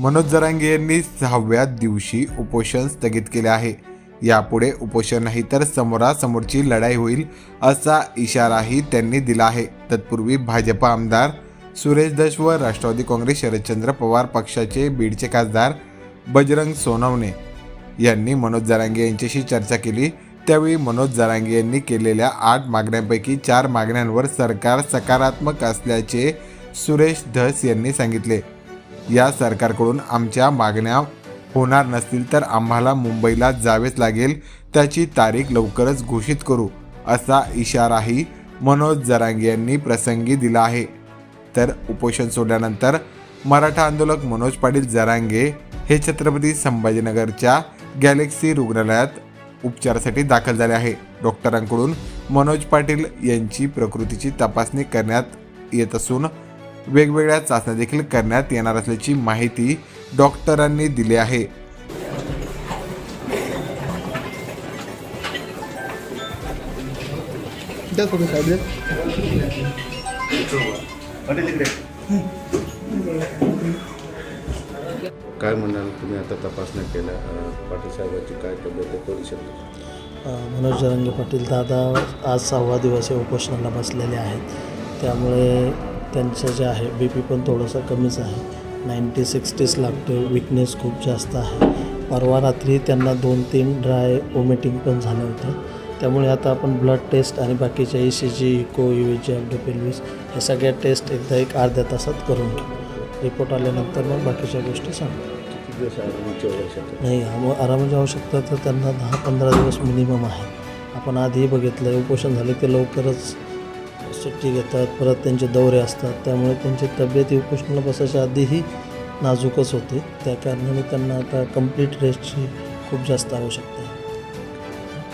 मनोज जरांगे यांनी सहाव्या दिवशी उपोषण स्थगित केले आहे. यापुढे उपोषण नाही तर समोरासमोरची लढाई होईल असा इशाराही त्यांनी दिला आहे. तत्पूर्वी भाजप आमदार सुरेश दश व राष्ट्रवादी काँग्रेस शरदचंद्र पवार पक्षाचे बीडचे खासदार बजरंग सोनवणे यांनी मनोज जरांगे यांच्याशी चर्चा केली. त्यावेळी मनोज जरांगे यांनी केलेल्या आठ मागण्यांपैकी चार मागण्यांवर सरकार सकारात्मक असल्याचे सुरेश धस यांनी सांगितले. या सरकारकडून आमच्या मागण्या होणार नसतील तर आम्हाला मुंबईला जावेच लागेल. त्याची तारीख लवकरच घोषित करू असा इशाराही मनोज जरांगे यांनी प्रसंगी दिला आहे. तर उपोषण सोडल्यानंतर मराठा आंदोलक मनोज पाटील जरांगे हे छत्रपती संभाजीनगरच्या गॅलेक्सी रुग्णालयात उपचारासाठी दाखल झाले आहे. डॉक्टरांकडून मनोज पाटील यांची प्रकृतीची तपासणी करण्यात येत असून वेगवेगळ्या चाचण्या देखील करण्यात येणार असल्याची माहिती डॉक्टरांनी दिली आहे. काय म्हणाल तुम्ही आता तपासण्या केल्या? पाटील साहेबांची काय तब्येत परिषद अ, मनोज जरांगे पाटील दादा आज सहावा दिवस उपोषणाला बसलेले आहेत. त्यामुळे त्यांचं जे आहे बी पी पण थोडंसं कमीच आहे. नाईन्टी सिक्स्टीस लागतो विकनेस खूप जास्त आहे. परवा रात्री त्यांना दोन तीन ड्राय वॉमिटिंग पण झालं होतं. त्यामुळे आता आपण ब्लड टेस्ट आणि बाकीच्या E C G echo U G abdopelvis हे सगळ्या टेस्ट एकदा एक अर्ध्या तासात करून घेऊ. रिपोर्ट आल्यानंतर मग बाकीच्या गोष्टी सांगू. नाही आरामाची आवश्यकता तर त्यांना दहा पंधरा दिवस मिनिमम आहे. आपण आधीही बघितलं उपोषण झाले ते लवकरच सुट्टी घेतात परत त्यांचे दौरे असतात. त्यामुळे त्यांची तब्येत उपोषणाला बसायच्या आधीही नाजूकच होते. त्या कारणाने त्यांना आता कंप्लीट रेस्टची खूप जास्त आवश्यकता आहे.